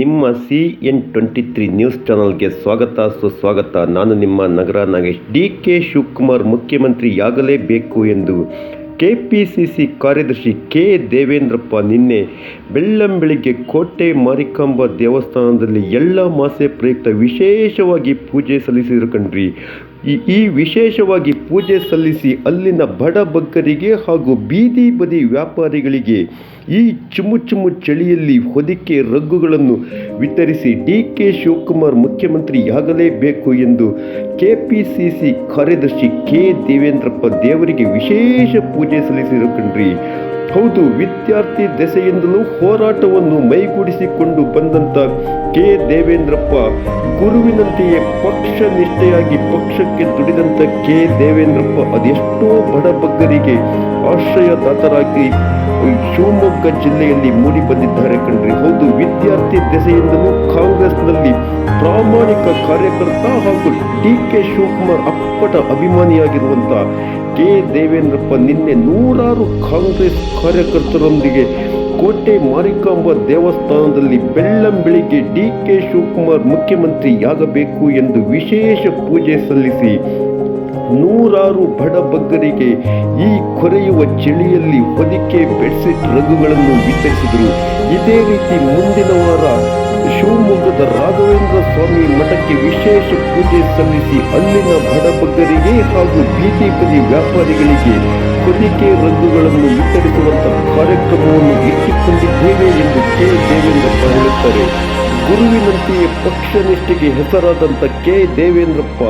ನಿಮ್ಮ C N twenty three news ಚಾನಲ್ಗೆ ಸ್ವಾಗತ. ಸುಸ್ವಾಗತ. ನಾನು ನಿಮ್ಮ ನಗರ ನಾಗೇಶ್. ಡಿ ಕೆ ಶಿವಕುಮಾರ್ ಮುಖ್ಯಮಂತ್ರಿಯಾಗಲೇಬೇಕು ಎಂದು ಕೆ ಪಿ ಸಿ ಸಿ ಕಾರ್ಯದರ್ಶಿ ಕೆ ದೇವೇಂದ್ರಪ್ಪ ನಿನ್ನೆ ಬೆಳ್ಳಂಬೆಳಿಗ್ಗೆ ಕೋಟೆ ಮಾರಿಕಾಂಬ ದೇವಸ್ಥಾನದಲ್ಲಿ ಎಲ್ಲ ಮಾಸೆ ಪ್ರಯುಕ್ತ ವಿಶೇಷವಾಗಿ ಪೂಜೆ ಸಲ್ಲಿಸಿದರು ಕಣ್ರಿ. ಈ ವಿಶೇಷವಾಗಿ ಪೂಜೆ ಸಲ್ಲಿಸಿ ಅಲ್ಲಿನ ಬಡ ಬಗ್ಗರಿಗೆ ಹಾಗೂ ಬೀದಿ ಬದಿ ವ್ಯಾಪಾರಿಗಳಿಗೆ ಈ ಚುಮು ಚುಮು ಚಳಿಯಲ್ಲಿ ಹೊದಿಕೆ ರಗ್ಗುಗಳನ್ನು ವಿತರಿಸಿ ಡಿ ಕೆ ಶಿವಕುಮಾರ್ ಮುಖ್ಯಮಂತ್ರಿಯಾಗಲೇಬೇಕು ಎಂದು ಕೆ ಪಿ ಸಿ ಸಿ ಕಾರ್ಯದರ್ಶಿ ಕೆ ದೇವೇಂದ್ರಪ್ಪ ದೇವರಿಗೆ ವಿಶೇಷ ಪೂಜೆ ಸಲ್ಲಿಸಿರು ಕಣ್ರಿ. ಹೌದು, ವಿದ್ಯಾರ್ಥಿ ದೆಸೆಯಿಂದಲೂ ಹೋರಾಟವನ್ನು ಮೈಗೂಡಿಸಿಕೊಂಡು ಬಂದಂಥ ಕೆ. ದೇವೇಂದ್ರಪ್ಪ, ಗುರುವಿನಂತೆಯೇ ಪಕ್ಷ ನಿಷ್ಠೆಯಾಗಿ ಪಕ್ಷಕ್ಕೆ ದುಡಿದಂಥ ಕೆ. ದೇವೇಂದ್ರಪ್ಪ, ಅದೆಷ್ಟೋ ಬಡಬಗ್ಗರಿಗೆ ಆಶ್ರಯದಾತರಾಗಿ ಶಿವಮೊಗ್ಗ ಜಿಲ್ಲೆಯಲ್ಲಿ ಮೂಡಿ ಬಂದಿದ್ದಾರೆ ಕಣ್ರಿ. ಹೌದು, ವಿದ್ಯಾರ್ಥಿ ದೆಸೆಯಿಂದಲೂ ಕಾಂಗ್ರೆಸ್ನಲ್ಲಿ ಪ್ರಾಮಾಣಿಕ ಕಾರ್ಯಕರ್ತ ಹಾಗೂ ಡಿ ಕೆ ಶಿವಕುಮಾರ್ ಅಪ್ಪಟ ಅಭಿಮಾನಿಯಾಗಿರುವಂಥ ಕೆ. ದೇವೇಂದ್ರಪ್ಪ ನಿನ್ನೆ ನೂರಾರು ಕಾಂಗ್ರೆಸ್ ಕಾರ್ಯಕರ್ತರೊಂದಿಗೆ ಕೋಟೆ ಮಾರಿಕಾಂಬ ದೇವಸ್ಥಾನದಲ್ಲಿ ಬೆಳ್ಳಂಬೆಳಿಗ್ಗೆ ಡಿ ಕೆ ಶಿವಕುಮಾರ್ ಮುಖ್ಯಮಂತ್ರಿಯಾಗಬೇಕು ಎಂದು ವಿಶೇಷ ಪೂಜೆ ಸಲ್ಲಿಸಿ ನೂರಾರು ಬಡಬಗ್ಗರಿಗೆ ಈ ಕೊರೆಯುವ ಚಳಿಯಲ್ಲಿ ಹೊದಿಕೆ ಬೆಡ್ಶೀಟ್ ರಘುಗಳನ್ನು ವಿತರಿಸಿದರು. ಇದೇ ರೀತಿ ಮುಂದಿನ ವಾರ ಶಿವಮೊಗ್ಗದ ರಾಘವೇಂದ್ರ ಸ್ವಾಮಿ ಮಠಕ್ಕೆ ವಿಶೇಷ ಪೂಜೆ ಸಲ್ಲಿಸಿ ಅಲ್ಲಿನ ಬಡಬಗ್ಗರಿಗೆ ಹಾಗೂ ಬೀದಿ ಬದಿ ವ್ಯಾಪಾರಿಗಳಿಗೆ ಹೊದಿಕೆ ರದ್ದುಗಳನ್ನು ವಿತರಿಸುವಂತಹ ಕಾರ್ಯಕ್ರಮವನ್ನು ಇಟ್ಟುಕೊಂಡಿದ್ದೇವೆ ಎಂದು ಕೆ. ದೇವೇಂದ್ರಪ್ಪ ಹೇಳುತ್ತಾರೆ. ಗುರುವಿನಂತೆಯೇ ಪಕ್ಷ ನಿಷ್ಠೆಗೆ ಹೆಸರಾದಂಥ ಕೆ. ದೇವೇಂದ್ರಪ್ಪ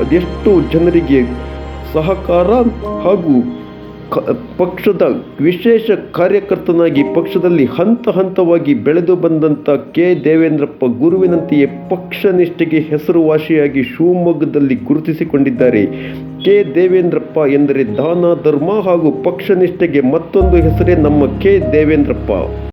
ಅದೆಷ್ಟು ಜನರಿಗೆ ಸಹಕಾರ ಹಾಗೂ ಪಕ್ಷದ ವಿಶೇಷ ಕಾರ್ಯಕರ್ತನಾಗಿ ಪಕ್ಷದಲ್ಲಿ ಹಂತ ಹಂತವಾಗಿ ಬೆಳೆದು ಬಂದಂಥ ಕೆ. ದೇವೇಂದ್ರಪ್ಪ ಗುರುವಿನಂತೆಯೇ ಪಕ್ಷ ನಿಷ್ಠೆಗೆ ಹೆಸರುವಾಸಿಯಾಗಿ ಶಿವಮೊಗ್ಗದಲ್ಲಿ ಗುರುತಿಸಿಕೊಂಡಿದ್ದಾರೆ. ಕೆ. ದೇವೇಂದ್ರಪ್ಪ ಎಂದರೆ ದಾನ, ಧರ್ಮ ಹಾಗೂ ಪಕ್ಷ ನಿಷ್ಠೆಗೆ ಮತ್ತೊಂದು ಹೆಸರೇ ನಮ್ಮ ಕೆ. ದೇವೇಂದ್ರಪ್ಪ.